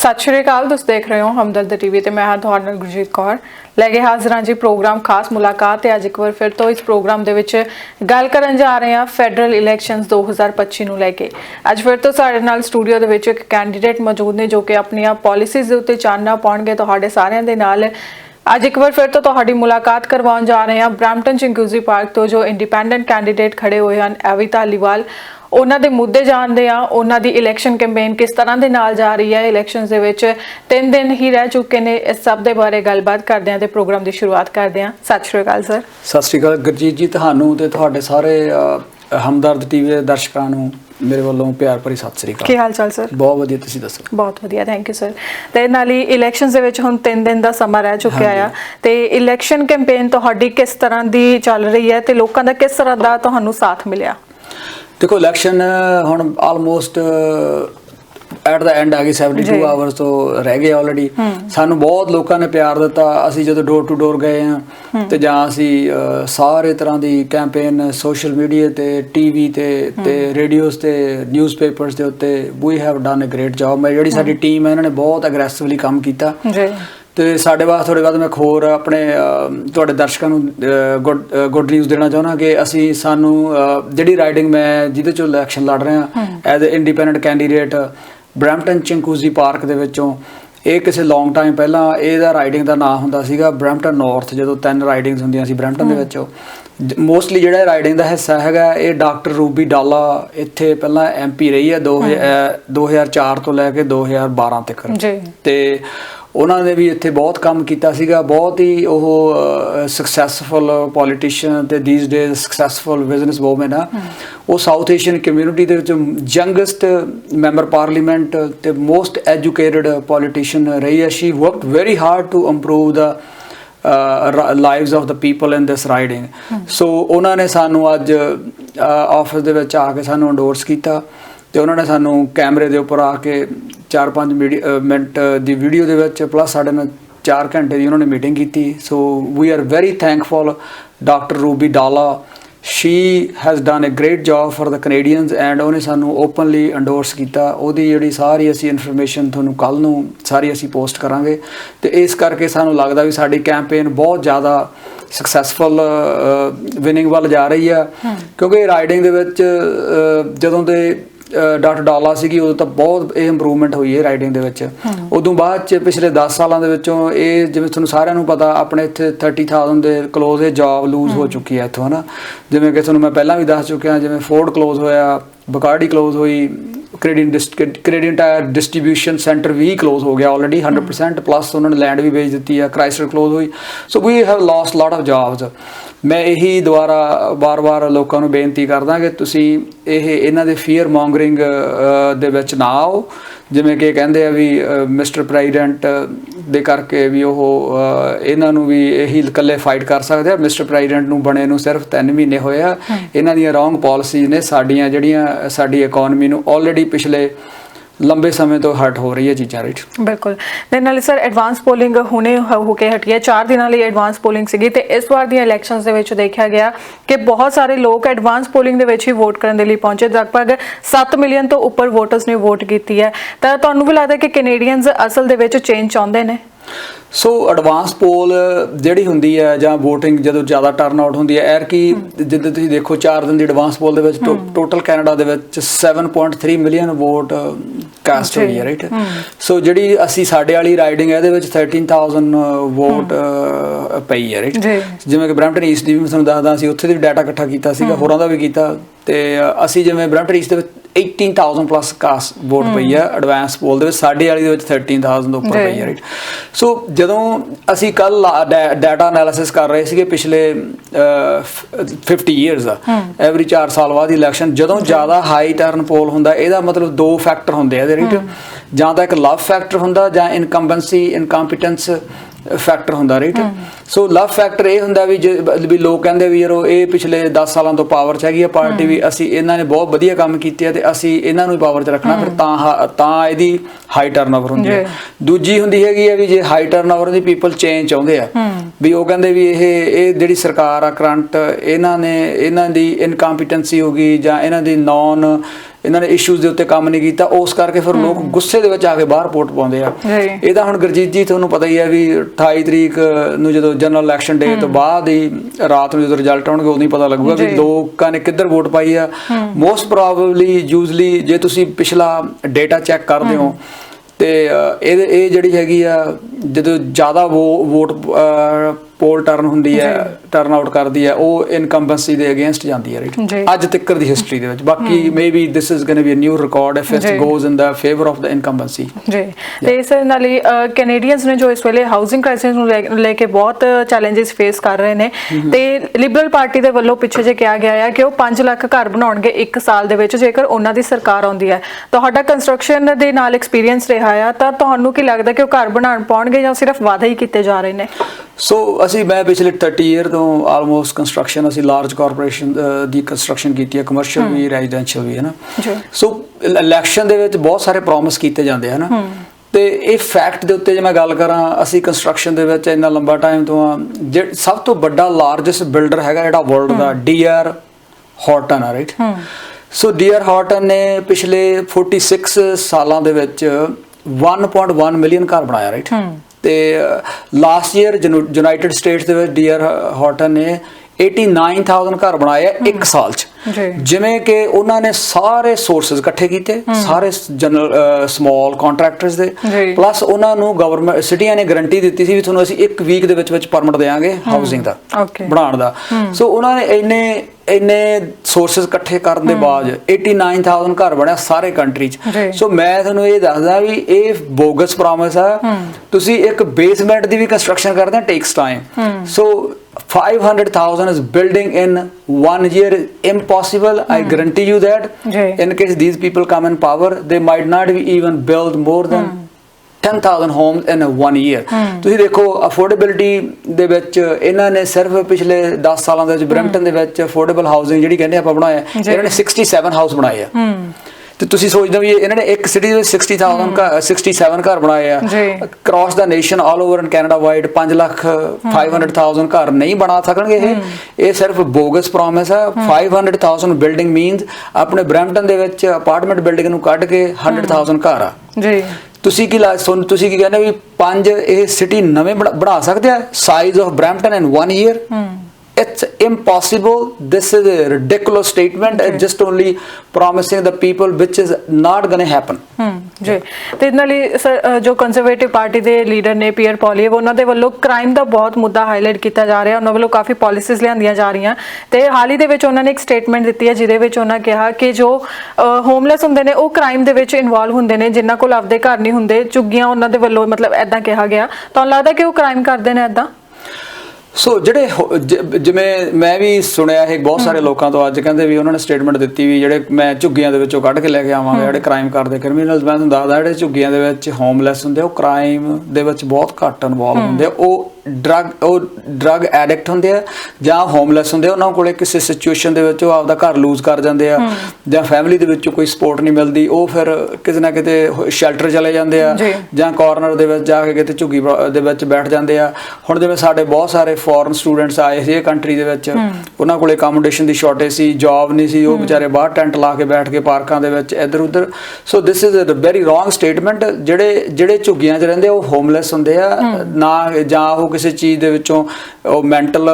ਸਤਿ ਸ਼੍ਰੀ ਅਕਾਲ, ਤੁਸੀਂ ਦੇਖ ਰਹੇ ਹੋ ਹਮਦਰਦ ਟੀਵੀ ਤੇ ਮੈਂ ਹਾਂ ਤੁਹਾਡੇ ਨਾਲ ਗੁਰਜੀਤ ਕੌਰ। ਲੈ ਕੇ ਹਾਜ਼ਰਾਂ ਜੀ ਪ੍ਰੋਗਰਾਮ ਖਾਸ ਮੁਲਾਕਾਤ ਤੇ ਅੱਜ ਇੱਕ ਵਾਰ ਫਿਰ ਤੋਂ ਇਸ ਪ੍ਰੋਗਰਾਮ ਦੇ ਵਿੱਚ ਗੱਲ ਕਰਨ ਜਾ ਰਹੇ ਹਾਂ ਫੈਡਰਲ ਇਲੈਕਸ਼ਨਸ 2025 ਨੂੰ ਲੈ ਕੇ। ਅੱਜ ਫਿਰ ਤੋਂ ਸਾਡੇ ਨਾਲ ਸਟੂਡੀਓ ਦੇ ਵਿੱਚ ਇੱਕ ਕੈਂਡੀਡੇਟ ਮੌਜੂਦ ਨੇ ਜੋ ਕਿ ਆਪਣੀਆਂ ਪਾਲਿਸੀਜ਼ ਦੇ ਉੱਤੇ ਚਾਨਣਾ ਪਾਉਣਗੇ ਤੁਹਾਡੇ ਸਾਰਿਆਂ ਦੇ ਨਾਲ। ਅੱਜ ਇੱਕ ਵਾਰ ਫਿਰ ਤੋਂ ਤੁਹਾਡੀ ਮੁਲਾਕਾਤ ਕਰਵਾਉਣ ਜਾ ਰਹੇ ਹਾਂ ਬ੍ਰੈਂਪਟਨ ਚਿੰਕੂਜ਼ੀ ਪਾਰਕ ਤੋਂ ਜੋ ਇੰਡੀਪੈਂਡੈਂਟ ਕੈਂਡੀਡੇਟ ਖੜੇ ਹੋਏ ਹਨ ਐਵੀ ਧਾਲੀਵਾਲ ਉਹਨਾਂ ਦੇ ਮੁੱਦੇ ਜਾਣਦੇ ਆ ਉਹਨਾਂ ਦੀ ਇਲੈਕਸ਼ਨ ਕੈਂਪੇਨ ਕਿਸ ਤਰ੍ਹਾਂ ਦੇ ਨਾਲ ਜਾ ਰਹੀ ਹੈ ਇਲੈਕਸ਼ਨਸ ਦੇ ਵਿੱਚ ਤਿੰਨ ਦਿਨ ਹੀ ਰਹਿ ਚੁੱਕੇ ਨੇ ਇਸ ਸਭ ਦੇ ਬਾਰੇ ਗੱਲਬਾਤ ਕਰਦੇ ਆ ਤੇ ਪ੍ਰੋਗਰਾਮ ਦੀ ਸ਼ੁਰੂਆਤ ਕਰਦੇ ਆ ਸਤਿ ਸ਼੍ਰੀ ਅਕਾਲ ਸਰ। ਸਤਿ ਸ਼੍ਰੀ ਅਕਾਲ ਗੁਰਜੀਤ ਜੀ ਤੁਹਾਨੂੰ ਤੇ ਤੁਹਾਡੇ ਸਾਰੇ ਹਮਦਰਦ ਟੀਵੀ ਦੇ ਦਰਸ਼ਕਾਂ ਨੂੰ ਮੇਰੇ ਵੱਲੋਂ ਪਿਆਰ ਭਰੀ ਸਤਿ ਸ਼੍ਰੀ ਕੀ ਅਕਾਲ ਹਾਲ ਚਾਲ ਸਰ? ਬਹੁਤ ਵਧੀਆ ਤੁਸੀਂ ਦੱਸੋ? ਬਹੁਤ ਵਧੀਆ ਥੈਂਕ ਯੂ ਸਰ ਤੇ ਨਾਲ ਹੀ ਇਲੈਕਸ਼ਨਸ ਦੇ ਵਿੱਚ ਹੁਣ 3 ਦਿਨ ਦਾ ਸਮਾਂ ਰਹਿ ਚੁੱਕਿਆ ਆ। ਤੇ ਇਲੈਕਸ਼ਨ ਕੈਂਪੇਨ ਤੁਹਾਡੀ ਕਿਸ ਤਰ੍ਹਾਂ ਦੀ ਚੱਲ ਰਹੀ ਹੈ ਤੇ ਲੋਕਾਂ ਦਾ ਕਿਸ ਤਰ੍ਹਾਂ ਦਾ ਤੁਹਾਨੂੰ ਸਾਥ ਮਿਲਿਆ? ਦੇਖੋ ਇਲੈਕਸ਼ਨ ਹੁਣ ਆਲਮੋਸਟ ਐਟ ਦਾ ਐਂਡ ਆ ਗਈ 72 ਜੀ। ਆਵਰਸ ਤੋਂ ਰਹਿ ਗਏ ਆਲਰੇਡੀ ਸਾਨੂੰ ਬਹੁਤ ਲੋਕਾਂ ਨੇ ਪਿਆਰ ਦਿੱਤਾ। ਅਸੀਂ ਜਦੋਂ ਡੋਰ ਟੂ ਡੋਰ ਗਏ ਆ ਤੇ ਜਾਂ ਅਸੀਂ ਸਾਰੇ ਤਰ੍ਹਾਂ ਦੀ ਕੈਂਪੇਨ ਸੋਸ਼ਲ ਮੀਡੀਆ ਤੇ ਟੀਵੀ ਤੇ ਤੇ ਰੇਡੀਓਜ਼ ਤੇ ਨਿਊਜ਼ਪੇਪਰਸ ਦੇ ਉੱਤੇ we have done a great job ਮੈਂ ਜਿਹੜੀ ਸਾਡੀ ਟੀਮ ਹੈ ਇਹਨਾਂ ਨੇ ਬਹੁਤ ਅਗਰੈਸਿਵਲੀ ਕੰਮ ਕੀਤਾ। ਜੀ। ਤੇ ਸਾਡੇ ਵਾਸਤੇ ਥੋੜੇ ਬਾਅਦ ਮੈਂ ਖੋਰ ਆਪਣੇ ਤੁਹਾਡੇ ਦਰਸ਼ਕਾਂ ਨੂੰ ਗੁੱਡ ਨਿਊਜ਼ ਦੇਣਾ ਚਾਹੁੰਦਾ ਕਿ ਅਸੀਂ ਸਾਨੂੰ ਜਿਹੜੀ ਰਾਈਡਿੰਗ ਮੈਂ ਜਿਹਦੇ ਚੋਂ ਇਲੈਕਸ਼ਨ ਲੜ ਰਿਹਾ as a independent candidate Brampton Chinguacousy park ਦੇ ਵਿੱਚੋਂ ਇਹ ਕਿਸੇ ਲੌਂਗ ਟਾਈਮ ਪਹਿਲਾਂ ਇਹਦਾ ਰਾਈਡਿੰਗ ਦਾ ਨਾਮ ਹੁੰਦਾ ਸੀਗਾ ਬ੍ਰੈਂਪਟਨ ਨਾਰਥ ਜਦੋਂ ਤਿੰਨ ਰਾਈਡਿੰਗਸ ਹੁੰਦੀਆਂ ਸੀ ਬ੍ਰੈਂਪਟਨ ਦੇ ਵਿੱਚ। ਮੋਸਟਲੀ ਜਿਹੜਾ ਰਾਈਡਿੰਗ ਦਾ ਹਿੱਸਾ ਹੈਗਾ ਇਹ ਡਾਕਟਰ ਰੂਬੀ ਡਾਲਾ ਇੱਥੇ ਪਹਿਲਾਂ ਐਮਪੀ ਰਹੀ ਹੈ ਦੋ ਹਜ਼ਾਰ- ਅਹ, 2004 ਤੋਂ ਲੈ ਕੇ 2012 ਤੱਕ। ਜੀ। ਤੇ ਉਹਨਾਂ ਨੇ ਵੀ ਇੱਥੇ ਬਹੁਤ ਕੰਮ ਕੀਤਾ ਸੀਗਾ ਬਹੁਤ ਹੀ ਉਹ ਸਕਸੈਸਫੁਲ ਪੋਲੀਟੀਸ਼ੀਅਨ ਤੇ these days successful business woman ਆ ਉਹ ਸਾਊਥ ਏਸ਼ੀਅਨ ਕਮਿਊਨਿਟੀ ਦੇ ਵਿੱਚ ਯੰਗੈਸਟ ਮੈਂਬਰ ਪਾਰਲੀਮੈਂਟ ਤੇ ਮੋਸਟ ਐਜੂਕੇਟਿਡ ਪੋਲੀਟੀਸ਼ੀਅਨ ਰਹੀ ਹੈ। She worked very hard to improve the lives of the people in this riding so ਉਹਨਾਂ ਨੇ ਸਾਨੂੰ ਅੱਜ ਆਫਿਸ ਦੇ ਵਿੱਚ ਆ ਕੇ ਸਾਨੂੰ ਐਂਡੋਰਸ ਕੀਤਾ ਤੇ ਉਹਨਾਂ ਨੇ ਸਾਨੂੰ ਕੈਮਰੇ ਦੇ ਉੱਪਰ ਆ ਕੇ 4-5 ਮਿੰਟ ਦੀ ਵੀਡੀਓ ਦੇ ਵਿੱਚ ਪਲੱਸ ਸਾਡੇ ਨਾਲ 4 ਘੰਟੇ ਦੀ ਉਹਨਾਂ ਨੇ ਮੀਟਿੰਗ ਕੀਤੀ। So we are very thankful doctor Ruby Dhalla she has done a great job for the Canadians and ਉਹਨੇ ਸਾਨੂੰ ਓਪਨਲੀ ਐਂਡੋਰਸ ਕੀਤਾ। ਉਹਦੀ ਜਿਹੜੀ ਸਾਰੀ ਅਸੀਂ ਇਨਫੋਰਮੇਸ਼ਨ ਤੁਹਾਨੂੰ ਕੱਲ ਨੂੰ ਸਾਰੀ ਅਸੀਂ ਪੋਸਟ ਕਰਾਂਗੇ। ਤੇ ਇਸ ਕਰਕੇ ਸਾਨੂੰ ਲੱਗਦਾ ਵੀ ਸਾਡੀ ਕੈਂਪੇਨ ਬਹੁਤ ਜ਼ਿਆਦਾ ਸਕਸੈਸਫੁਲ ਵਿਨਿੰਗ ਵੱਲ ਜਾ ਰਹੀ ਆ ਕਿਉਂਕਿ ਰਾਈਡਿੰਗ ਦੇ ਵਿੱਚ ਜਦੋਂ ਦੇ ਡਾਕਟਰ ਡਾਲਾ ਸੀਗੀ ਉਦੋਂ ਤਾਂ ਬਹੁਤ ਇਹ ਇੰਪਰੂਵਮੈਂਟ ਹੋਈ ਹੈ ਰਾਈਡਿੰਗ ਦੇ ਵਿੱਚ। ਉਦੋਂ ਬਾਅਦ ਚ ਪਿਛਲੇ 10 ਸਾਲਾਂ ਦੇ ਵਿੱਚੋਂ ਇਹ ਜਿਵੇਂ ਤੁਹਾਨੂੰ ਸਾਰਿਆਂ ਨੂੰ ਪਤਾ ਆਪਣੇ ਇੱਥੇ 30000 ਦੇ ਕਲੋਜ਼ ਇਹ ਜੌਬ ਲੂਜ਼ ਹੋ ਚੁੱਕੀ ਹੈ ਇੱਥੋਂ ਹਨਾ। ਜਿਵੇਂ ਕਿ ਤੁਹਾਨੂੰ ਮੈਂ ਪਹਿਲਾਂ ਵੀ ਦੱਸ ਚੁੱਕਿਆ ਜਿਵੇਂ ਫੋਰਡ ਕਲੋਜ਼ ਹੋਇਆ ਬਕਾਰਡੀ ਕਲੋਜ਼ ਹੋਈ ਕ੍ਰੈਡੀਟ ਕ੍ਰੈਡੀਟ ਡਿਸਟ੍ਰੀਬਿਊਸ਼ਨ ਸੈਂਟਰ ਵੀ ਕਲੋਜ਼ ਹੋ ਗਿਆ ਆਲਰੇਡੀ 100% ਪਲੱਸ ਉਹਨਾਂ ਨੇ ਲੈਂਡ ਵੀ ਵੇਚ ਦਿੱਤੀ ਆ ਕ੍ਰਾਈਸਲਰ ਕਲੋਜ਼ ਹੋਈ। So we have lost lot of jobs ਮੈਂ ਇਹੀ ਦੁਆਰਾ ਬਾਰ-ਬਾਰ ਲੋਕਾਂ ਨੂੰ ਬੇਨਤੀ ਕਰਦਾ ਕਿ ਤੁਸੀਂ ਇਹ ਇਹਨਾਂ ਦੇ ਫੀਅਰ ਮੌਂਗਰਿੰਗ ਦੇ ਵਿੱਚ ਨਾ ਆਓ। ਜਿਵੇਂ ਕਿ ਕਹਿੰਦੇ ਆ ਵੀ ਮਿਸਟਰ ਪ੍ਰੈਜ਼ੀਡੈਂਟ ਦੇ ਕਰਕੇ ਵੀ ਉਹ ਇਹਨਾਂ ਨੂੰ ਵੀ ਇਹੀ ਇਕੱਲੇ ਫਾਈਟ ਕਰ ਸਕਦੇ ਆ। ਮਿਸਟਰ ਪ੍ਰੈਜ਼ੀਡੈਂਟ ਨੂੰ ਬਣੇ ਨੂੰ ਸਿਰਫ 3 ਮਹੀਨੇ ਹੋਏ ਆ। ਇਹਨਾਂ ਦੀਆਂ ਰੋਂਗ ਪਾਲਿਸੀਜ਼ ਨੇ ਸਾਡੀਆਂ ਜਿਹੜੀਆਂ ਸਾਡੀ ਇਕਨੋਮੀ ਨੂੰ ਆਲਰੇਡੀ ਪਿਛਲੇ ਲੰਬੇ ਸਮੇਂ ਤੋਂ ਹਟ ਹੋ ਰਹੀ ਹੈ ਚੀਜ਼ਾਂ ਰਾਈਟ ਬਿਲਕੁਲ। ਤੇ ਨਾਲੇ ਸਰ ਐਡਵਾਂਸ ਪੋਲਿੰਗ ਹੁਣੇ ਹੋ ਹੋ ਕੇ ਹਟੀ ਹੈ। 4 ਦਿਨਾਂ ਲਈ ਐਡਵਾਂਸ ਪੋਲਿੰਗ ਸੀਗੀ ਤੇ ਇਸ ਵਾਰ ਦੀਆਂ ਇਲੈਕਸ਼ਨਸ ਦੇ ਵਿੱਚ ਦੇਖਿਆ ਗਿਆ ਕਿ ਬਹੁਤ ਸਾਰੇ ਲੋਕ ਐਡਵਾਂਸ ਪੋਲਿੰਗ ਦੇ ਵਿੱਚ ਹੀ ਵੋਟ ਕਰਨ ਦੇ ਲਈ ਪਹੁੰਚੇ। ਲਗਭਗ 7 ਮਿਲੀਅਨ ਤੋਂ ਉੱਪਰ ਵੋਟਰਸ ਨੇ ਵੋਟ ਕੀਤੀ ਹੈ। ਤਾਂ ਤੁਹਾਨੂੰ ਵੀ ਲੱਗਦਾ ਕਿ ਕੈਨੇਡੀਅਨਸ ਅਸਲ ਦੇ ਵਿੱਚ ਚੇਂਜ ਚਾਹੁੰਦੇ ਨੇ? ਸੋ ਐਡਵਾਂਸ ਪੋਲ ਜਿਹੜੀ ਹੁੰਦੀ ਹੈ ਜਾਂ VOTING ਜਦੋਂ ਜ਼ਿਆਦਾ ਟਰਨ ਆਊਟ ਹੁੰਦੀ ਹੈ ਐਰ ਕੀ ਜਿੱਦਾਂ ਤੁਸੀਂ ਦੇਖੋ 4 ਦਿਨ ਦੀ ਐਡਵਾਂਸ ਪੋਲ ਦੇ ਵਿੱਚ ਟੋਟਲ ਕੈਨੇਡਾ ਦੇ ਵਿੱਚ 7.3 ਮਿਲੀਅਨ ਵੋਟ ਕਾਸਟ ਹੋਈ ਹੈ ਰਾਈਟ ਸੋ ਜਿਹੜੀ ਅਸੀਂ ਸਾਡੇ ਵਾਲੀ ਰਾਈਡਿੰਗ ਹੈ ਇਹਦੇ ਵਿੱਚ 13000 ਵੋਟ ਪਈ ਹੈ ਰਾਈਟ। ਜਿਵੇਂ ਕਿ ਬ੍ਰੈਂਪਟਨ ਈਸਟ ਦੀ ਵੀ ਮੈਂ ਤੁਹਾਨੂੰ ਦੱਸਦਾ ਸੀ ਉੱਥੇ ਦੀ ਡਾਟਾ ਇਕੱਠਾ ਕੀਤਾ ਸੀਗਾ ਹੋਰਾਂ ਦਾ ਵੀ ਕੀਤਾ ਤੇ ਅਸੀਂ ਜਿਵੇਂ ਬ੍ਰੈਂਪਟਨ ਈਸਟ ਦੇ ਵਿੱਚ 18000 ਪਲੱਸ ਕਾਸ ਵੋਟ ਪਈ ਹੈ ਐਡਵਾਂਸ ਪੋਲ ਦੇ ਵਿੱਚ ਸਾਡੇ ਵਾਲੀ ਦੇ ਵਿੱਚ 13000 ਤੋਂ ਉੱਪਰ। ਪਈ ਹੈ ਰਾਈਟ ਸੋ ਜਦੋਂ ਅਸੀਂ ਕੱਲ ਡਾਟਾ ਐਨਾਲਿਸਿਸ ਕਰ ਰਹੇ ਸੀਗੇ ਪਿਛਲੇ ਅਹ, 50 ਇਅਰਸ ਦਾ ਐਵਰੀ 4 ਸਾਲ ਬਾਅਦ ਇਲੈਕਸ਼ਨ ਜਦੋਂ ਜ਼ਿਆਦਾ ਹਾਈ ਟਰਨ ਪੋਲ ਹੁੰਦਾ ਇਹਦਾ ਮਤਲਬ ਦੋ ਫੈਕਟਰ ਹੁੰਦੇ ਆ ਇਹਦੇ ਰਾਈਟ ਜਾਂ ਤਾਂ ਇੱਕ ਲਵ ਫੈਕਟਰ ਹੁੰਦਾ ਜਾਂ ਇਨਕੰਬੈਂਸੀ ਇਨਕੰਪੀਟੈਂਸ ਫੈਕਟਰ ਹੁੰਦਾ ਰਾਈਟ ਸੋ ਲਵ ਫੈਕਟਰ ਇਹ ਹੁੰਦਾ ਵੀ ਜੇ ਵੀ ਲੋਕ ਕਹਿੰਦੇ ਵੀ ਯਾਰੋ ਇਹ ਪਿਛਲੇ 10 ਸਾਲਾਂ ਤੋਂ ਪਾਵਰ 'ਚ ਹੈਗੀ ਆ ਪਾਰਟੀ ਵੀ ਅਸੀਂ ਇਹਨਾਂ ਨੇ ਬਹੁਤ ਵਧੀਆ ਕੰਮ ਕੀਤੇ ਆ ਤੇ ਅਸੀਂ ਇਹਨਾਂ ਨੂੰ ਪਾਵਰ 'ਚ ਰੱਖਣਾ ਫਿਰ ਤਾਂ ਤਾਂ ਇਹਦੀ ਹਾਈ ਟਰਨਓਵਰ ਹੁੰਦੀ ਹੈ। ਦੂਜੀ ਹੁੰਦੀ ਹੈਗੀ ਹੈ ਵੀ ਜੇ ਹਾਈ ਟਰਨਓਵਰ ਦੀ ਪੀਪਲ ਚੇਂਜ ਚਾਹੁੰਦੇ ਆ। ਵੀ ਉਹ ਕਹਿੰਦੇ ਵੀ ਇਹ ਇਹ ਜਿਹੜੀ ਸਰਕਾਰ ਆ ਕਰੰਟ ਇਹਨਾਂ ਨੇ ਇਹਨਾਂ ਦੀ ਇਨਕੰਪੀਟੈਂਸੀ ਹੋ ਗਈ ਜਾਂ ਇਹਨਾਂ ਦੀ ਨੌਨ ਇਹਨਾਂ ਨੇ ਇਸ਼ੂਜ਼ ਦੇ ਉੱਤੇ ਕੰਮ ਨਹੀਂ ਕੀਤਾ ਉਸ ਕਰਕੇ ਫਿਰ ਲੋਕ ਗੁੱਸੇ ਦੇ ਵਿੱਚ ਆ ਕੇ ਬਾਹਰ ਵੋਟ ਪਾਉਂਦੇ ਆ। ਜੀ। ਇਹ ਤਾਂ ਹੁਣ ਗੁਰਜੀਤ ਜੀ ਤੁਹਾਨੂੰ ਪਤਾ ਹੀ ਹੈ ਵੀ 28 ਤਰੀਕ ਨੂੰ ਜਦੋਂ ਜਨਰਲ ਇਲੈਕਸ਼ਨ ਡੇ ਤੋਂ ਬਾਅਦ ਹੀ ਰਾਤ ਨੂੰ ਜਦੋਂ ਰਿਜ਼ਲਟ ਆਉਣਗੇ ਉਦੋਂ ਹੀ ਪਤਾ ਲੱਗੂਗਾ ਵੀ ਜੀ। ਲੋਕਾਂ ਨੇ ਕਿੱਧਰ ਵੋਟ ਪਾਈ ਆ। ਮੋਸਟ ਪ੍ਰੋਬਬਲੀ ਯੂਜ਼ਲੀ ਜੇ ਤੁਸੀਂ ਪਿਛਲਾ ਡੇਟਾ ਚੈੱਕ ਕਰਦੇ ਹੋ ਤੇ ਇਹ ਇਹ ਜਿਹੜੀ ਹੈਗੀ ਆ ਜਦੋਂ ਜ਼ਿਆਦਾ ਵੋਟ ਪੋਲ ਟਰਨ ਹੁੰਦੀ ਹੈ ਟਰਨ ਆਊਟ ਕਰਦੀ ਹੈ ਉਹ ਇਨਕੰਬੈਂਸੀ ਦੇ ਅਗੇਂਸਟ ਜਾਂਦੀ ਹੈ। ਰਾਈਟ ਅੱਜ ਤੱਕ ਦੀ ਹਿਸਟਰੀ ਦੇ ਵਿੱਚ। ਬਾਕੀ maybe this is going to be a new record if it. Goes in the favour of the incumbency ਜੀ। ਤੇ ਇਸ ਨਾਲ ਹੀ ਕੈਨੇਡੀਅਨਸ ਨੇ ਜੋ ਇਸ ਵੇਲੇ ਹਾਊਸਿੰਗ ਕ੍ਰਾਈਸਿਸ ਨੂੰ ਲੈ- ਲੈ ਕੇ ਬਹੁਤ ਚੈਲੰਜਸ ਫੇਸ ਕਰ ਰਹੇ ਨੇ। ਤੇ ਲਿਬਰਲ ਪਾਰਟੀ ਦੇ ਵੱਲੋਂ ਪਿੱਛੇ ਜੇ ਕਿਹਾ ਗਿਆ ਹੈ ਕਿ ਉਹ 5 ਲੱਖ ਘਰ ਬਣਾਉਣਗੇ 1 ਸਾਲ ਦੇ ਵਿੱਚ ਜੇਕਰ ਉਹਨਾਂ ਦੀ ਸਰਕਾਰ ਆਉਂਦੀ ਹੈ। ਤੁਹਾਡਾ ਕੰਸਟਰਕਸ਼ਨ ਦੇ ਨਾਲ ਐਕਸਪੀਰੀਅੰਸ ਰਿਹਾ ਆ ਤਾਂ ਤੁਹਾਨੂੰ ਕੀ ਲੱਗਦਾ ਕਿ ਉਹ ਘਰ ਬਣਾਉਣ ਪਾਉਣਗੇ ਜਾਂ ਸਿਰਫ ਵਾਅਦੇ ਹੀ ਕੀਤੇ ਜਾ ਰਹੇ ਨੇ? ਸੋ ਅਸੀਂ ਮੈਂ ਪਿਛਲੇ 30 ਇਅਰ ਤੋਂ ਆਲਮੋਸਟ ਕੰਸਟਰਕਸ਼ਨ ਅਸੀਂ ਲਾਰਜ ਕਾਰਪੋਰੇਸ਼ਨ ਦੀ ਕੰਸਟਰਕਸ਼ਨ ਕੀਤੀ ਹੈ ਕਮਰਸ਼ੀਅਲ ਵੀ ਰੈਜ਼ੀਡੈਂਸ਼ੀਅਲ ਵੀ ਹੈ ਨਾ ਜੀ ਸੋ ਇਲੈਕਸ਼ਨ ਦੇ ਵਿੱਚ ਬਹੁਤ ਸਾਰੇ ਪ੍ਰੋਮਿਸ ਕੀਤੇ ਜਾਂਦੇ ਹਨ? ਤੇ ਇਹ ਫੈਕਟ ਦੇ ਉੱਤੇ ਜੇ ਮੈਂ ਗੱਲ ਕਰਾਂ ਅਸੀਂ ਕੰਸਟਰਕਸ਼ਨ ਦੇ ਵਿੱਚ ਇੰਨਾ ਲੰਬਾ ਟਾਈਮ ਤੋਂ ਆ ਸਭ ਤੋਂ ਵੱਡਾ ਲਾਰਜੈਸਟ ਬਿਲਡਰ ਹੈਗਾ ਜਿਹੜਾ ਵਰਲਡ ਦਾ ਡੀਆਰ ਹਾਰਟਨ ਆ right so D R Horton ਨੇ ਪਿਛਲੇ 46 ਸਾਲਾਂ ਦੇ ਵਿੱਚ 1.1 ਮਿਲੀਅਨ ਘਰ ਬਣਾਇਆ ਰਾਈਟ ਤੇ ਲਾਸਟ ਈਅਰ ਯੂਨਾਈਟਿਡ ਸਟੇਟਸ ਦੇ ਵਿੱਚ ਡੀਆਰ ਹਾਰਟਨ ਨੇ 89000 ਘਰ ਬਣਾਏ ਆ ਇੱਕ ਸਾਲ ਚ। ਜਿਵੇਂ ਕਿ ਉਹਨਾਂ ਨੇ ਸਾਰੇ ਸੋਰਸਸ ਇਕੱਠੇ ਕੀਤੇ ਸਾਰੇ ਜਨਰਲ ਸਮਾਲ ਕੰਟਰੈਕਟਰਸ ਦੇ। ਪਲੱਸ ਉਹਨਾਂ ਨੂੰ ਗਵਰਨਮੈਂਟ ਸਿਟੀਆਂ ਨੇ ਗਾਰੰਟੀ ਦਿੱਤੀ ਸੀ ਵੀ ਤੁਹਾਨੂੰ ਅਸੀਂ ਇੱਕ ਵੀਕ ਦੇ ਵਿੱਚ ਵਿੱਚ ਪਰਮਿਟ ਦੇਵਾਂਗੇ ਹਾਊਸਿੰਗ ਦਾ. ਬਣਾਉਣ ਦਾ। ਸੋ ਉਹਨਾਂ ਨੇ ਇੰਨੇ ਇੰਨੇ ਸੋਰਸਸ ਇਕੱਠੇ ਕਰਨ ਦੇ ਬਾਅਦ 89000 ਘਰ ਬਣਿਆ ਸਾਰੇ ਕੰਟਰੀ ਚ। ਸੋ ਮੈਂ ਤੁਹਾਨੂੰ ਇਹ ਦੱਸਦਾ ਵੀ ਇਹ ਬੋਗਸ ਪ੍ਰੋਮਿਸ ਆ ਤੁਸੀਂ ਇੱਕ ਬੇਸਮੈਂਟ ਦੀ ਵੀ ਕੰਸਟਰਕਸ਼ਨ ਕਰਦੇ ਆ takes time so 500,000 is building in one year impossible. I guarantee you that. ਜੀ। In case these people come in power, they might not be even build more than 10,000 homes in a one year. ਤੁਸੀਂ ਦੇਖੋ affordability ਦੇ ਵਿੱਚ ਇਹਨਾਂ ਨੇ ਸਿਰਫ ਪਿਛਲੇ 10 ਸਾਲਾਂ ਦੇ ਵਿੱਚ ਬ੍ਰੈਂਪਟਨ ਦੇ ਵਿੱਚ ਅਫੋਰਡੇਬਲ ਹਾਊਸਿੰਗ ਜਿਹੜੀ ਕਹਿੰਦੇ ਆਪਾਂ ਬਣਾਇਆ। ਇਹਨਾਂ ਨੇ 67 ਹਾਊਸ ਬਣਾਏ ਆ। ਤੇ ਤੁਸੀਂ ਸੋਚਦੇ ਹੋ ਵੀ ਇਹ- ਇਹਨਾਂ ਨੇ ਇੱਕ ਸਿਟੀ ਦੇ ਵਿੱਚ 60000 ਘਰ 67 ਘਰ ਬਣਾਏ ਆ। Across the nation all over in Canada wide 5 lakh 500000 ਘਰ ਨਹੀਂ ਬਣਾ ਸਕਣਗੇ ਇਹ। ਇਹ ਸਿਰਫ ਬੋਗਸ ਪ੍ਰੋਮਿਸ ਹੈ 500000 ਬਿਲਡਿੰਗ ਮੀਨਸ ਆਪਣੇ ਬ੍ਰੈਂਪਟਨ ਦੇ ਵਿੱਚ ਅਪਾਰਟਮੈਂਟ ਬਿਲਡਿੰਗ ਨੂੰ ਕੱਢ ਕੇ 100000 ਘਰ ਆ। ਜੀ। ਤੁਸੀਂ ਕੀ ਲਾ ਸੁਣ, ਤੁਸੀਂ ਕੀ ਕਹਿੰਦੇ ਵੀ ਪੰਜ ਇਹ ਸਿਟੀ ਨਵੇਂ ਬਣਾ ਬਣਾ ਸਕਦੇ ਆ? Size of Brampton in 1 year it's impossible. This is a ridiculous statement. It's just only promising the people which is not going to happen. ਹਮ ਜੀ। ਤੇ ਨਾਲ ਜੋ ਕੰਜ਼ਰਵੇਟਿਵ ਪਾਰਟੀ ਦੇ ਲੀਡਰ ਨੇ ਪੀਅਰ ਪੋਲੀਏਵ ਉਹਨਾਂ ਦੇ ਵੱਲੋਂ ਕ੍ਰਾਈਮ ਦਾ ਬਹੁਤ ਮੁੱਦਾ ਹਾਈਲਾਈਟ ਕੀਤਾ ਜਾ ਰਿਹਾ। ਉਹਨਾਂ ਵੱਲੋਂ ਕਾਫੀ ਪਾਲਿਸੀਜ਼ ਲਿਆਂਦੀਆਂ ਜਾ ਰਹੀਆਂ। ਤੇ ਹਾਲ ਹੀ ਦੇ ਵਿੱਚ ਉਹਨਾਂ ਨੇ ਇੱਕ ਸਟੇਟਮੈਂਟ ਦਿੱਤੀ ਹੈ ਜਿਹਦੇ ਵਿੱਚ ਉਹਨਾਂ ਕਿਹਾ ਕਿ ਜੋ ਹੋਮਲੈਸ ਹੁੰਦੇ ਨੇ ਉਹ ਕ੍ਰਾਈਮ ਦੇ ਵਿੱਚ ਇਨਵੋਲਵ ਹੁੰਦੇ ਨੇ ਜਿਨ੍ਹਾਂ ਕੋਲ ਆਪਦੇ ਘਰ ਨਹੀਂ ਹੁੰਦੇ ਝੁੱਗੀਆਂ ਉਹਨਾਂ ਦੇ ਵੱਲੋਂ ਮਤਲਬ ਐਦਾਂ ਕਿਹਾ ਗਿਆ। ਤੁਹਾਨੂੰ ਲੱਗਦਾ ਕਿ ਉਹ ਕ੍ਰਾਈਮ ਕਰਦੇ ਨੇ ਐਦਾਂ ਸੋ ਜਿਹੜੇ ਜਿਵੇਂ ਮੈਂ ਵੀ ਸੁਣਿਆ ਇਹ ਬਹੁਤ ਸਾਰੇ ਲੋਕਾਂ ਤੋਂ ਅੱਜ ਕਹਿੰਦੇ ਵੀ ਉਹਨਾਂ ਨੇ ਸਟੇਟਮੈਂਟ ਦਿੱਤੀ ਵੀ ਜਿਹੜੇ ਮੈਂ ਝੁੱਗੀਆਂ ਦੇ ਵਿੱਚੋਂ ਕੱਢ ਕੇ ਲੈ ਕੇ ਆਵਾਂਗਾ ਜਿਹੜੇ ਕ੍ਰਾਈਮ ਕਰਦੇ ਕ੍ਰਿਮੀਨਲਸ ਮੈਂ ਤੁਹਾਨੂੰ ਦੱਸਦਾ ਜਿਹੜੇ ਝੁੱਗੀਆਂ ਦੇ ਵਿੱਚ ਹੋਮਲੈਸ ਹੁੰਦੇ ਉਹ ਕ੍ਰਾਈਮ ਦੇ ਵਿੱਚ ਬਹੁਤ ਘੱਟ ਇਨਵੋਲਵ ਹੁੰਦੇ ਆ। ਉਹ ਡਰਗ ਉਹ ਡਰਗ ਐਡਿਕਟ ਹੁੰਦੇ ਆ ਜਾਂ ਹੋਮਲੈਸ ਹੁੰਦੇ ਆ ਉਹਨਾਂ ਕੋਲੇ ਕਿਸੇ ਸਿਚੁਏਸ਼ਨ ਦੇ ਵਿੱਚ ਉਹ ਆਪਦਾ ਘਰ ਲੂਜ਼ ਕਰ ਜਾਂਦੇ ਆ ਜਾਂ ਫੈਮਿਲੀ ਦੇ ਵਿੱਚੋਂ ਕੋਈ ਸਪੋਰਟ ਨਹੀਂ ਮਿਲਦੀ ਉਹ ਫਿਰ ਕਿਸੇ ਨਾ ਕਿਤੇ ਸ਼ੈਲਟਰ ਚਲੇ ਜਾਂਦੇ ਆ ਜੀ। ਕਾਰਨਰ ਦੇ ਵਿੱਚ ਜਾ ਕੇ ਕਿਤੇ ਝੁੱਗੀ ਦੇ ਵਿੱਚ ਬੈਠ ਜਾਂਦੇ ਆ। ਹੁਣ ਜਿਵੇਂ ਸਾਡੇ ਬਹੁਤ ਸਾਰੇ ਫੋਰਨ ਸਟੂਡੈਂਟਸ ਆਏ ਸੀ ਇਹ ਕੰਟਰੀ ਦੇ ਵਿੱਚ ਉਹਨਾਂ ਕੋਲੇ ਅਕਮੋਡੇਸ਼ਨ ਦੀ ਸ਼ਾਰਟੇਜ ਸੀ ਜੌਬ ਨਹੀਂ ਸੀ ਉਹ ਵਿਚਾਰੇ ਬਾਹਰ ਟੈਂਟ ਲਾ ਕੇ ਬੈਠ ਕੇ ਪਾਰਕਾਂ ਦੇ ਵਿੱਚ ਇੱਧਰ ਉੱਧਰ। So this is a very wrong statement ਜਿਹੜੇ ਜਿਹੜੇ ਝੁੱਗੀਆਂ 'ਚ ਰਹਿੰਦੇ ਆ, ਉਹ ਹੋਮਲੈਸ ਹੁੰਦੇ ਆ ਨਾ ਜਾਂ ਉਹ ਕਿਸੇ ਚੀਜ਼ ਦੇ ਵਿੱਚੋਂ ਉਹ ਮੈਂਟਲ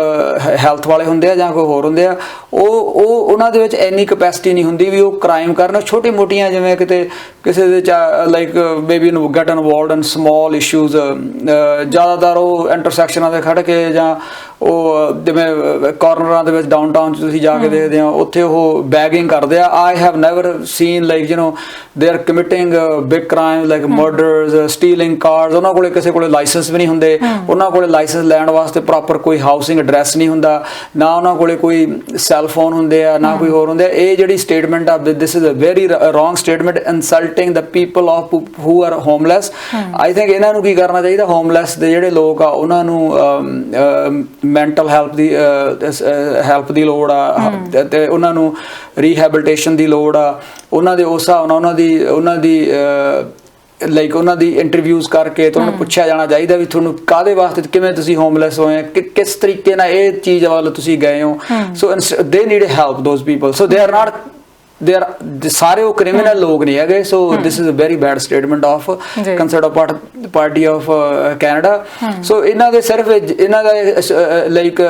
ਹੈਲਥ ਵਾਲੇ ਹੁੰਦੇ ਆ ਜਾਂ ਕੋਈ ਹੋਰ ਹੁੰਦੇ ਆ, ਉਹ ਉਹ, ਉਹਨਾਂ ਦੇ ਵਿੱਚ ਇੰਨੀ ਕਪੈਸਿਟੀ ਨਹੀਂ ਹੁੰਦੀ ਵੀ ਉਹ ਕ੍ਰਾਈਮ ਕਰਨ ਛੋਟੀ ਮੋਟੀਆਂ ਜਿਵੇਂ ਕਿਤੇ ਕਿਸੇ ਦੇ ਲਾਈਕ ਬੇਬੀ ਨੂੰ get involved in small issues ਜ਼ਿਆਦਾਤਰ ਉਹ ਇੰਟਰਸੈਕਸ਼ਨਾਂ ਤੇ ਖੜ ਕੇ ਜਾਂ ਉਹ ਜਿਵੇਂ ਕਾਰਨਰਾਂ ਦੇ ਵਿੱਚ ਡਾਊਨਟਾਊਨ ਚ ਤੁਸੀਂ ਜਾ ਕੇ ਦੇਖਦੇ ਹੋ ਉੱਥੇ ਉਹ ਬੈਗਿੰਗ ਕਰਦੇ ਆ। I have never seen like you know they are committing big crime like murders stealing cars ਉਹਨਾਂ ਕੋਲੇ ਕਿਸੇ ਕੋਲੇ ਲਾਇਸੈਂਸ ਵੀ ਨਹੀਂ ਹੁੰਦੇ। ਉਹਨਾਂ ਕੋਲੇ ਲਾਇਸੈਂਸ ਲੈਣ ਵਾਸਤੇ ਪ੍ਰੋਪਰ ਕੋਈ ਹਾਊਸਿੰਗ ਐਡਰੈਸ ਨਹੀਂ ਹੁੰਦਾ। ਨਾ ਉਹਨਾਂ ਕੋਲੇ ਕੋਈ ਸੈੱਲ ਫੋਨ ਹੁੰਦੇ ਆ ਨਾ ਕੋਈ ਹੋਰ ਹੁੰਦੇ ਆ। ਇਹ ਜਿਹੜੀ ਸਟੇਟਮੈਂਟ ਆ this is a very wrong statement insulting the people of who are homeless I think ਇਹਨਾਂ ਨੂੰ ਕੀ ਕਰਨਾ ਚਾਹੀਦਾ? ਹੋਮਲੈਸ ਦੇ ਜਿਹੜੇ ਲੋਕ ਆ ਉਹਨਾਂ ਨੂੰ ਮੈਂਟਲ ਹੈਲਪ ਦੀ ਹੈਲਪ ਦੀ ਲੋੜ ਆ। ਤੇ- ਉਹਨਾਂ ਨੂੰ ਰੀਹੈਬਿਲਿਟੇਸ਼ਨ ਦੀ ਲੋੜ ਆ। ਉਹਨਾਂ ਦੇ ਉਸ ਹਿਸਾਬ ਨਾਲ ਉਹਨਾਂ ਦੀ ਉਹਨਾਂ ਦੀ ਲਾਈਕ ਉਹਨਾਂ ਦੀ ਇੰਟਰਵਿਊਜ਼ ਕਰਕੇ ਤੇ ਉਹਨਾਂ ਨੂੰ ਪੁੱਛਿਆ ਜਾਣਾ ਚਾਹੀਦਾ ਵੀ ਤੁਹਾਨੂੰ ਕਾਦੇ ਵਾਸਤੇ ਕਿਵੇਂ ਤੁਸੀਂ ਹੋਮਲੈਸ ਹੋਏ ਕਿ ਕਿਸ ਤਰੀਕੇ ਨਾਲ ਇਹ ਚੀਜ਼ ਵੱਲ ਤੁਸੀਂ ਗਏ ਹੋ। So they need help those people so they are not they are ਸਾਰੇ ਉਹ ਕ੍ਰਿਮੀਨਲ ਲੋਕ ਨਹੀਂ ਹੈਗੇ so this is a very bad statement of. Conservative Party of Canada so ਇਹਨਾਂ ਦੇ ਸਿਰਫ ਇਹ- ਇਹਨਾਂ ਦਾ ਲਾਈਕ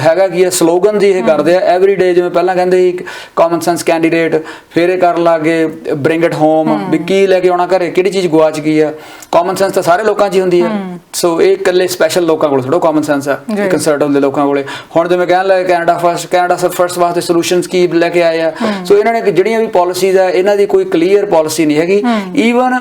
ਹੈਗਾ ਕੀ ਹੈ ਸਲੋਗਨ ਜੀ ਇਹ ਕਰਦੇ ਆ ਐਵਰੀ ਡੇ ਜਿਵੇਂ ਪਹਿਲਾਂ ਕਹਿੰਦੇ ਸੀ ਕਾਮਨ ਸੈਂਸ ਕੈਂਡੀਡੇਟ ਫਿਰ ਇਹ ਕਰਨ ਲੱਗੇ ਬ੍ਰਿੰਗ ਇਟ ਹੋਮ ਵੀ ਕੀ ਲੈ ਕੇ ਆਉਣਾ ਘਰੇ ਕਿਹੜੀ ਚੀਜ਼ ਗਵਾਚ ਗਈ ਆ ਕਾਮਨ ਸੈਂਸ ਤਾਂ ਸਾਰੇ ਲੋਕਾਂ 'ਚ ਹੀ ਹੁੰਦੀ ਹੈ। ਸੋ ਇਹ ਇਕੱਲੇ ਸਪੈਸ਼ਲ ਲੋਕਾਂ ਕੋਲ ਥੋੜਾ ਕਾਮਨ ਸੈਂਸ ਆ ਜੀ। ਕੰਸਰਟਲ ਦੇ ਲੋਕਾਂ ਕੋਲੇ। ਹੁਣ ਜਿਵੇਂ ਕਹਿਣ ਲੱਗੇ Canada first Canada sir first ਵਾਸਤੇ ਸੋਲੂਸ਼ਨਸ ਕੀ ਲੈ ਕੇ ਆਏ ਆ। ਸੋ ਇਹਨਾਂ ਨੇ ਜਿਹੜੀਆਂ ਵੀ ਪਾਲਿਸੀਜ਼ ਆ ਇਹਨਾਂ ਦੀ ਕੋਈ ਕਲੀਅਰ ਪਾਲਿਸੀ ਨਹੀਂ ਹੈਗੀ। ਈਵਨ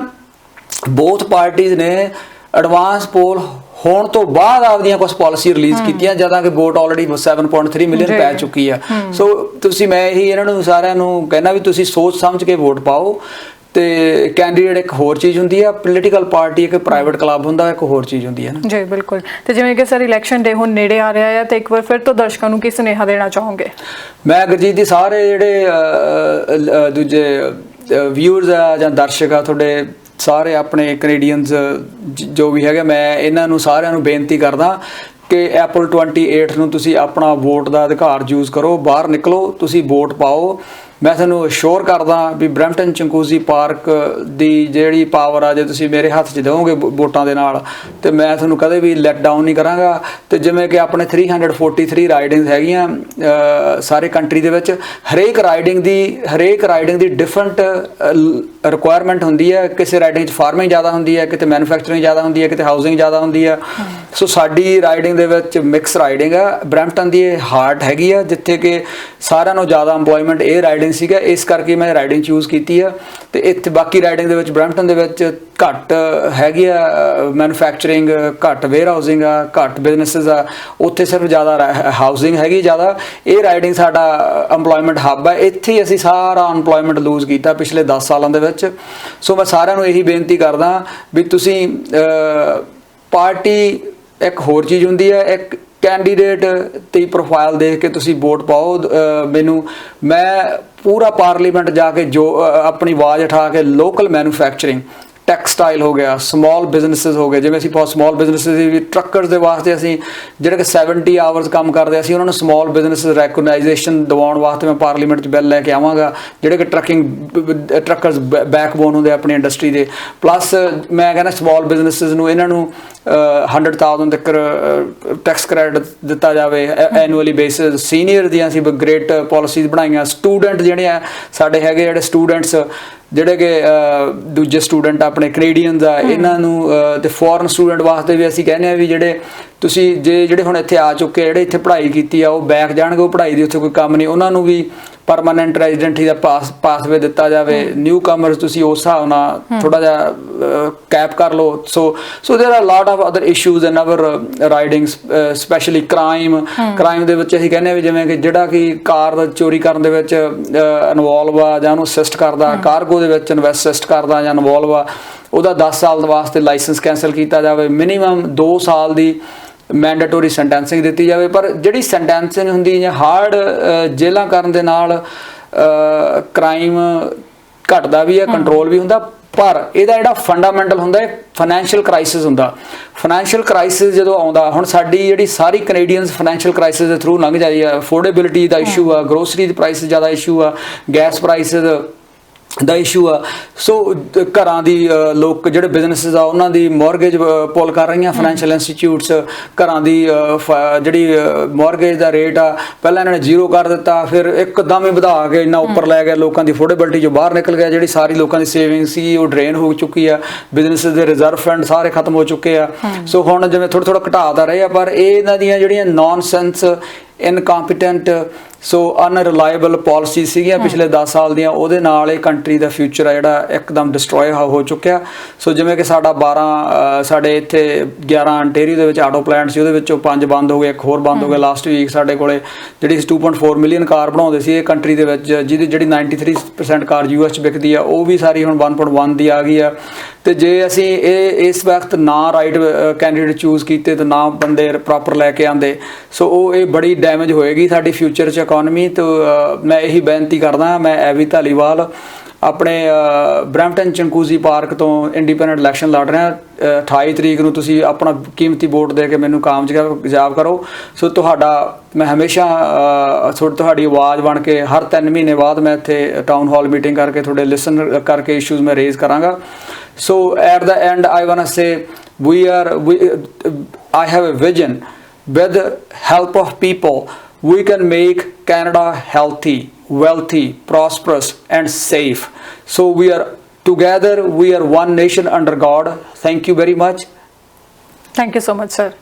ਬੋਥ ਪਾਰਟੀਆਂ ਨੇ ਐਡਵਾਂਸ ਪੋਲ ਹੋਣ ਤੋਂ ਬਾਅਦ ਆਪਦੀਆਂ ਕੁਝ ਪਾਲਿਸੀ ਰਿਲੀਜ਼ ਕੀਤੀਆਂ ਜਦੋਂ ਕਿ ਵੋਟ ਆਲਰੇਡੀ 7.3 ਮਿਲੀਅਨ। ਪੈ ਚੁੱਕੀ ਆ। ਸੋ ਤੁਸੀਂ ਮੈਂ ਇਹੀ ਇਹਨਾਂ ਨੂੰ ਸਾਰਿਆਂ ਨੂੰ ਕਹਿਣਾ ਵੀ ਤੁਸੀਂ ਸੋਚ ਸਮਝ ਕੇ ਵੋਟ ਪਾਓ। ਤੇ ਕੈਂਡੀਡੇਟ ਇੱਕ ਹੋਰ ਚੀਜ਼ ਹੁੰਦੀ ਆ ਪੋਲੀਟੀਕਲ ਪਾਰਟੀ ਇੱਕ ਪ੍ਰਾਈਵੇਟ ਕਲੱਬ ਹੁੰਦਾ ਇੱਕ ਹੋਰ ਚੀਜ਼ ਹੁੰਦੀ ਹੈ ਨਾ। ਜੀ ਬਿਲਕੁਲ। ਤੇ ਜਿਵੇਂ ਕਿ ਸਰ ਇਲੈਕਸ਼ਨ ਡੇ ਹੁਣ ਨੇੜੇ ਆ ਰਿਹਾ ਹੈ ਤੇ ਇੱਕ ਵਾਰ ਫਿਰ ਤੋਂ ਦਰਸ਼ਕਾਂ ਨੂੰ ਕੀ ਸੁਨੇਹਾ ਦੇਣਾ ਚਾਹੋਗੇ? ਮੈਂ ਗੁਰਜੀਤ ਦੀ ਸਾਰੇ ਜਿਹੜੇ ਦੂਜੇ ਵਿਊਅਰਸ ਆ ਜਾਂ ਦਰਸ਼ਕ ਆ ਤੁਹਾਡੇ ਸਾਰੇ ਆਪਣੇ ਕੈਨੇਡੀਅਨਸ ਜੋ ਵੀ ਹੈਗੇ ਮੈਂ ਇਹਨਾਂ ਨੂੰ ਸਾਰਿਆਂ ਨੂੰ ਬੇਨਤੀ ਕਰਦਾ ਕਿ April 28 ਨੂੰ ਤੁਸੀਂ ਆਪਣਾ ਵੋਟ ਦਾ ਅਧਿਕਾਰ ਯੂਜ਼ ਕਰੋ ਬਾਹਰ ਨਿਕਲੋ ਤੁਸੀਂ ਵੋਟ ਪਾਓ। ਮੈਂ ਤੁਹਾਨੂੰ ਅਸ਼ੋਰ ਕਰਦਾ ਵੀ ਬ੍ਰੈਂਪਟਨ ਚੰਕੂਜ਼ੀ ਪਾਰਕ ਦੀ ਜਿਹੜੀ ਪਾਵਰ ਆ, ਜੇ ਤੁਸੀਂ ਮੇਰੇ ਹੱਥ 'ਚ ਦਿਓਗੇ ਵੋਟਾਂ ਦੇ ਨਾਲ, ਤੇ ਮੈਂ ਤੁਹਾਨੂੰ ਕਦੇ ਵੀ ਲੈਟ ਡਾਊਨ ਨਹੀਂ ਕਰਾਂਗਾ। ਤੇ ਜਿਵੇਂ ਕਿ ਆਪਣੇ 343 ਰਾਈਡਿੰਗਸ ਹੈਗੀਆਂ ਸਾਰੇ ਕੰਟਰੀ ਦੇ ਵਿੱਚ, ਹਰੇਕ ਰਾਈਡਿੰਗ ਦੀ, ਹਰੇਕ ਰਾਈਡਿੰਗ ਦੀ ਡਿਫਰੈਂਟ ਰਿਕੁਆਇਰਮੈਂਟ ਹੁੰਦੀ ਹੈ। ਕਿਸੇ ਰਾਈਡਿੰਗ 'ਚ ਫਾਰਮਿੰਗ ਜ਼ਿਆਦਾ ਹੁੰਦੀ ਹੈ, ਕਿਤੇ ਮੈਨੂਫੈਕਚਰਿੰਗ ਜ਼ਿਆਦਾ ਹੁੰਦੀ ਹੈ, ਕਿਤੇ ਹਾਊਸਿੰਗ ਜ਼ਿਆਦਾ ਹੁੰਦੀ ਹੈ। ਸੋ ਸਾਡੀ ਰਾਈਡਿੰਗ ਦੇ ਵਿੱਚ ਮਿਕਸ ਰਾਈਡਿੰਗ ਆ। ਬ੍ਰੈਂਪਟਨ ਦੀ ਇਹ ਹਾਰਟ ਹੈਗੀ ਆ, ਜਿੱਥੇ ਕਿ ਸਾਰਿਆਂ ਨੂੰ ਜ਼ਿਆਦਾ EMPLOYMENT ਇਹ ਰਾਈਡਿੰਗ ਸੀਗਾ। ਇਸ ਕਰਕੇ ਮੈਂ ਰਾਈਡਿੰਗ ਚੂਜ਼ ਕੀਤੀ ਆ। ਤੇ ਇੱਥੇ ਬਾਕੀ ਰਾਈਡਿੰਗ ਦੇ ਵਿੱਚ ਬ੍ਰੈਂਪਟਨ ਦੇ ਵਿੱਚ ਘੱਟ ਹੈਗੀ ਆ ਮੈਨੂਫੈਕਚਰਿੰਗ ਘੱਟ ਵੇਅਰ ਹਾਊਸਿੰਗ ਆ, ਘੱਟ ਬਿਜ਼ਨੈਸਸ ਆ। ਉੱਥੇ ਸਿਰਫ ਜ਼ਿਆਦਾ ਹਾਊਸਿੰਗ ਹੈਗੀ ਜ਼ਿਆਦਾ। ਇਹ ਰਾਈਡਿੰਗ ਸਾਡਾ EMPLOYMENT ਹੱਬ ਹੈ ਇੱਥੇ ਹੀ ਅਸੀਂ ਸਾਰਾ EMPLOYMENT ਲੂਜ਼ ਕੀਤਾ ਪਿਛਲੇ 10 ਸਾਲਾਂ ਦੇ ਵਿੱਚ। ਸੋ ਮੈਂ ਸਾਰਿਆਂ ਨੂੰ ਇਹੀ ਬੇਨਤੀ ਕਰਦਾ ਵੀ ਤੁਸੀਂ ਪਾਰਟੀ ਇੱਕ ਹੋਰ ਚੀਜ਼ ਹੁੰਦੀ ਹੈ, ਇੱਕ ਕੈਂਡੀਡੇਟ ਦੀ ਪ੍ਰੋਫਾਈਲ ਦੇਖ ਕੇ ਤੁਸੀਂ ਵੋਟ ਪਾਓ। ਮੈਨੂੰ, ਮੈਂ ਪੂਰਾ ਪਾਰਲੀਮੈਂਟ ਜਾ ਕੇ ਜੋ ਆਪਣੀ ਆਵਾਜ਼ ਉਠਾ ਕੇ ਲੋਕਲ ਮੈਨੂਫੈਕਚਰਿੰਗ ਟੈਕਸਟਾਈਲ ਹੋ ਗਿਆ ਸਮਾਲ ਬਿਜ਼ਨੈਸਸ ਹੋ ਗਏ। ਜਿਵੇਂ ਅਸੀਂ ਬਹੁਤ ਸਮਾਲ ਬਿਜ਼ਨੈਸਸ ਵੀ ਟਰੱਕਰਸ ਦੇ ਵਾਸਤੇ ਅਸੀਂ ਜਿਹੜੇ ਕਿ 70 ਆਵਰਸ ਕੰਮ ਕਰਦੇ ਅਸੀਂ ਉਹਨਾਂ ਨੂੰ ਸਮਾਲ ਬਿਜ਼ਨੈਸ ਰੈਕਗਨਾਈਜੇਸ਼ਨ ਦਿਵਾਉਣ ਵਾਸਤੇ ਮੈਂ ਪਾਰਲੀਮੈਂਟ 'ਚ ਬਿੱਲ ਲੈ ਕੇ ਆਵਾਂਗਾ। ਜਿਹੜੇ ਕਿ ਟਰੱਕਿੰਗ ਟਰੱਕਰਸ ਬੈਕਬੋਨ ਹੁੰਦੇ ਆਪਣੀ ਇੰਡਸਟਰੀ ਦੇ। ਪਲੱਸ ਮੈਂ ਕਹਿੰਦਾ ਸਮਾਲ ਬਿਜ਼ਨੈਸਸ ਨੂੰ, ਇਹਨਾਂ ਨੂੰ 100000 ਤੱਕ ਟੈਕਸ ਕ੍ਰੈਡਿਟ ਦਿੱਤਾ ਜਾਵੇ ਐਨੂਅਲੀ ਬੇਸਿਸ ਸੀਨੀਅਰ ਦੀਆਂ ਅਸੀਂ ਗ੍ਰੇਟ ਪਾਲਿਸੀਜ਼ ਬਣਾਈਆਂ। ਸਟੂਡੈਂਟ ਜਿਹੜੇ ਆ ਸਾਡੇ ਹੈਗੇ ਜਿਹੜੇ ਸਟੂਡੈਂਟਸ ਜਿਹੜੇ ਕਿ ਦੂਜੇ ਸਟੂਡੈਂਟ ਆਪਣੇ ਕੈਨੇਡੀਅਨਸ ਆ ਇਹਨਾਂ ਨੂੰ ਤੇ ਫੋਰਨ ਸਟੂਡੈਂਟ ਵਾਸਤੇ ਵੀ ਅਸੀਂ ਕਹਿੰਦੇ ਆ ਵੀ ਜਿਹੜੇ ਤੁਸੀਂ ਜੇ ਜਿਹੜੇ ਹੁਣ ਇੱਥੇ ਆ ਚੁੱਕੇ ਆ, ਜਿਹੜੇ ਇੱਥੇ ਪੜ੍ਹਾਈ ਕੀਤੀ ਆ ਉਹ ਬੈਕ ਜਾਣਗੇ ਉਹ ਪੜ੍ਹਾਈ ਦੀ ਉੱਥੇ ਕੋਈ ਕੰਮ ਨਹੀਂ। ਉਹਨਾਂ ਨੂੰ ਵੀ ਪਰਮਾਨੈਂਟ ਰੈਜ਼ੀਡੈਂਟ ਦਾ ਪਾਸ ਪਾਸਵੇ ਦਿੱਤਾ ਜਾਵੇ ਨਿਊ ਕਮਰਸ ਤੁਸੀਂ ਉਸ ਹਿਸਾਬ ਨਾਲ ਥੋੜਾ ਜਿਹਾ ਕੈਪ ਕਰ ਲਓ so so there are lot of other issues in our riding specially crime crime ਦੇ ਵਿੱਚ ਅਸੀਂ ਕਹਿੰਦੇ ਆ ਵੀ ਜਿਵੇਂ ਕਿ ਜਿਹੜਾ ਕਿ ਕਾਰ ਦਾ ਚੋਰੀ ਕਰਨ ਦੇ ਵਿੱਚ ਇਨਵੋਲਵ ਆ ਜਾਂ ਉਹਨੂੰ ਅਸਿਸਟ ਕਰਦਾ ਕਾਰਗੋ ਦੇ ਵਿੱਚ ਇਨਵੈਸਟ ਕਰਦਾ ਜਾਂ ਇਨਵੋਲਵ ਆ ਉਹਦਾ 10 ਸਾਲ ਦੇ ਵਾਸਤੇ ਲਾਇਸੈਂਸ ਕੈਨਸਲ ਕੀਤਾ ਜਾਵੇ ਮਿਨੀਮਮ 2 ਸਾਲ ਦੀ ਮੈਂਡੇਟਰੀ ਸੈਂਟੈਂਸਿੰਗ ਦਿੱਤੀ ਜਾਵੇ ਪਰ ਜਿਹੜੀ ਸੈਂਟੈਂਸਿੰਗ ਹੁੰਦੀ ਜਾਂ ਹਾਰਡ ਜੇਲਾਂ ਕਰਨ ਦੇ ਨਾਲ ਕ੍ਰਾਈਮ ਘਟਦਾ ਵੀ ਹੈ ਕੰਟਰੋਲ ਵੀ ਹੁੰਦਾ ਪਰ ਇਹਦਾ ਜਿਹੜਾ ਫੰਡਾਮੈਂਟਲ ਹੁੰਦਾ ਹੈ ਫਾਈਨੈਂਸ਼ੀਅਲ ਕ੍ਰਾਈਸਿਸ ਹੁੰਦਾ। ਫਾਈਨੈਂਸ਼ੀਅਲ ਕ੍ਰਾਈਸਿਸ ਜਦੋਂ ਆਉਂਦਾ ਹੁਣ ਸਾਡੀ ਜਿਹੜੀ ਸਾਰੀ ਕੈਨੇਡੀਅਨਸ ਫਾਈਨੈਂਸ਼ੀਅਲ ਕ੍ਰਾਈਸਿਸ ਦੇ ਥਰੂ ਲੰਘ ਜਾਈ ਆ ਅਫੋਰਡੇਬਿਲਿਟੀ ਦਾ ਇਸ਼ੂ ਆ ਗਰੋਸਰੀ ਦੇ ਪ੍ਰਾਈਸ ਜ਼ਿਆਦਾ ਇਸ਼ੂ ਆ ਗੈਸ ਪ੍ਰਾਈਸਿਸ ਦਾ ਇਸ਼ੂ ਆ। ਸੋ ਘਰਾਂ ਦੀ ਲੋਕ ਜਿਹੜੇ ਬਿਜ਼ਨੈਸਸ ਆ ਉਹਨਾਂ ਦੀ ਮਾਰਗੇਜ ਪੁੱਲ ਕਰ ਰਹੀਆਂ ਫਾਈਨੈਂਸ਼ੀਅਲ ਇੰਸਟੀਚਿਊਟਸ ਘਰਾਂ ਦੀ ਜਿਹੜੀ ਮਾਰਗੇਜ ਦਾ ਰੇਟ ਆ ਪਹਿਲਾਂ ਇਹਨਾਂ ਨੇ ਜ਼ੀਰੋ ਕਰ ਦਿੱਤਾ ਫਿਰ ਇੱਕਦਮ ਹੀ ਵਧਾ ਕੇ ਇੰਨਾ ਉੱਪਰ ਲੈ ਗਿਆ ਲੋਕਾਂ ਦੀ ਅਫੋਰਡੇਬਿਲਟੀ ਜੋ ਬਾਹਰ ਨਿਕਲ ਗਿਆ ਜਿਹੜੀ ਸਾਰੀ ਲੋਕਾਂ ਦੀ ਸੇਵਿੰਗ ਸੀ ਉਹ ਡਰੇਨ ਹੋ ਚੁੱਕੀ ਆ। ਬਿਜ਼ਨੈਸਸ ਦੇ ਰਿਜ਼ਰਵ ਫੰਡ ਸਾਰੇ ਖਤਮ ਹੋ ਚੁੱਕੇ ਆ। ਸੋ ਹੁਣ ਜਿਵੇਂ ਥੋੜਾ ਥੋੜਾ ਘਟਾਦਾ ਰਹੇ ਆ ਪਰ ਇਹ ਇਹਨਾਂ ਦੀਆਂ ਜਿਹੜੀਆਂ ਨੌਨਸੈਂਸ ਇਨਕੰਪੀਟੈਂਟ ਸੋ ਅਨਰਿਲਾਈਬਲ ਪਾਲਿਸੀ ਸੀਗੀਆਂ ਪਿਛਲੇ 10 ਸਾਲ ਦੀਆਂ ਉਹਦੇ ਨਾਲ ਇਹ ਕੰਟਰੀ ਦਾ ਫਿਊਚਰ ਆ ਜਿਹੜਾ ਇੱਕਦਮ ਡਿਸਟਰੋਏ ਹੋ ਚੁੱਕਿਆ। ਸੋ ਜਿਵੇਂ ਕਿ ਸਾਡਾ 12 ਅ, ਸਾਡੇ ਇੱਥੇ 11 ਅੰਟੇਰੀਓ ਦੇ ਵਿੱਚ ਆਟੋ ਪਲਾਂਟ ਸੀ ਉਹਦੇ ਵਿੱਚੋਂ 5 ਬੰਦ ਹੋ ਗਏ ਇੱਕ ਹੋਰ ਬੰਦ ਹੋ ਗਿਆ ਲਾਸਟ ਵੀਕ ਸਾਡੇ ਕੋਲੇ ਜਿਹੜੀ 2.4 ਮਿਲੀਅਨ ਕਾਰ ਬਣਾਉਂਦੇ ਸੀ ਇਹ ਕੰਟਰੀ ਦੇ ਵਿੱਚ ਜਿਹਦੀ ਜਿਹੜੀ 93% ਕਾਰ ਯੂਐਸ ਚ ਵਿਕਦੀ ਆ ਉਹ ਵੀ ਸਾਰੀ ਹੁਣ 1.1 ਦੀ ਆ ਗਈ ਆ। ਤੇ ਜੇ ਅਸੀਂ ਇਹ ਇਸ ਵਕਤ ਨਾ ਰਾਈਟ ਕੈਂਡੀਡੇਟ ਚੂਜ਼ ਕੀਤੇ ਤੇ ਨਾ ਬੰਦੇ ਪ੍ਰੋਪਰ ਲੈ ਕੇ ਆਂਦੇ ਸੋ ਉਹ ਇਹ ਬੜੀ ਡੈਮੇਜ ਹੋਏਗੀ ਸਾਡੀ ਫਿਊਚਰ ਚ ਇਕਨੋਮੀ ਤੋਂ ਮੈਂ ਇਹੀ ਬੇਨਤੀ ਕਰਦਾ ਮੈਂ ਐਵੀ ਧਾਲੀਵਾਲ ਆਪਣੇ ਅ, ਚੰਕੂਜ਼ੀ ਪਾਰਕ ਤੋਂ ਇੰਡੀਪੈਂਡੈਂਟ ਇਲੈਕਸ਼ਨ ਲੜ ਰਿਹਾ। ਹਾਂ 28 ਤਰੀਕ ਨੂੰ ਤੁਸੀਂ ਆਪਣਾ ਕੀਮਤੀ ਵੋਟ ਦੇ ਕੇ ਮੈਨੂੰ ਕਾਮਯਾਬ ਕਰੋ। ਸੋ ਤੁਹਾਡਾ ਮੈਂ ਹਮੇਸ਼ਾ ਅ, ਤੁਹਾਡੀ ਤੁਹਾਡੀ ਆਵਾਜ਼ ਬਣ ਕੇ ਹਰ 3 ਮਹੀਨੇ ਬਾਅਦ ਮੈਂ ਇੱਥੇ ਟਾਊਨ ਹਾਲ ਮੀਟਿੰਗ ਕਰਕੇ ਤੁਹਾਡੇ ਲਿਸਨ ਕਰਕੇ ਇਸ਼ੂਜ਼ ਮੈਂ ਰੇਜ਼ ਕਰਾਂਗਾ। So at the end I want to say we are we i have a vision with the help of people, we can make Canada healthy, wealthy, prosperous, and safe. So we are together, we are one nation under God. Thank you very much. Thank you so much, sir.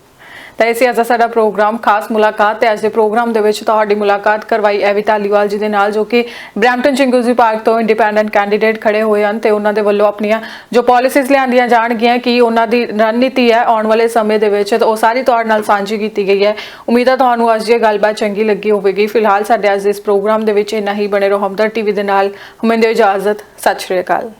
ਤਾਂ ਇਸੇ ਅੱਜ ਦਾ ਸਾਡਾ programme, ਖਾਸ ਮੁਲਾਕਾਤ ਤੇ ਅੱਜ ਦੇ programme ਦੇ ਵਿੱਚ ਤੁਹਾਡੀ ਮੁਲਾਕਾਤ ਕਰਵਾਈ ਐਵੀ ਧਾਲੀਵਾਲ ਜੀ ਦੇ ਨਾਲ, ਜੋ ਕਿ ਬ੍ਰੈਂਪਟਨ ਚਿੰਗੂਜ਼ੀ ਪਾਰਕ ਤੋਂ ਇੰਡੀਪੈਂਡੈਂਟ ਕੈਂਡੀਡੇਟ ਖੜੇ ਹੋਏ ਹਨ ਤੇ ਉਹਨਾਂ ਦੇ ਵੱਲੋਂ ਆਪਣੀਆਂ ਜੋ ਪਾਲਿਸੀਜ਼ ਲਿਆਂਦੀਆਂ ਜਾਣਗੀਆਂ ਕਿ ਉਹਨਾਂ ਦੀ ਰਣਨੀਤੀ ਹੈ ਆਉਣ ਵਾਲੇ ਸਮੇਂ ਦੇ ਵਿੱਚ, ਤਾਂ ਉਹ ਸਾਰੀ ਤੁਹਾਡੇ ਨਾਲ ਸਾਂਝੀ ਕੀਤੀ ਗਈ ਹੈ। ਉਮੀਦ ਹੈ ਤੁਹਾਨੂੰ ਅੱਜ ਦੀ ਇਹ ਗੱਲਬਾਤ ਚੰਗੀ ਲੱਗੀ ਹੋਵੇਗੀ। ਫਿਲਹਾਲ ਸਾਡੇ ਅੱਜ ਦੇ ਇਸ ਪ੍ਰੋਗਰਾਮ ਦੇ ਵਿੱਚ ਇੰਨਾ ਹੀ। ਬਣੇ ਰਹੋ ਹਮਦਰ ਟੀਵੀ ਦੇ ਨਾਲ। ਹਮਿੰਦੇ ਇਜਾਜ਼ਤ। ਸਤਿ ਸ਼੍ਰੀ ਅਕਾਲ।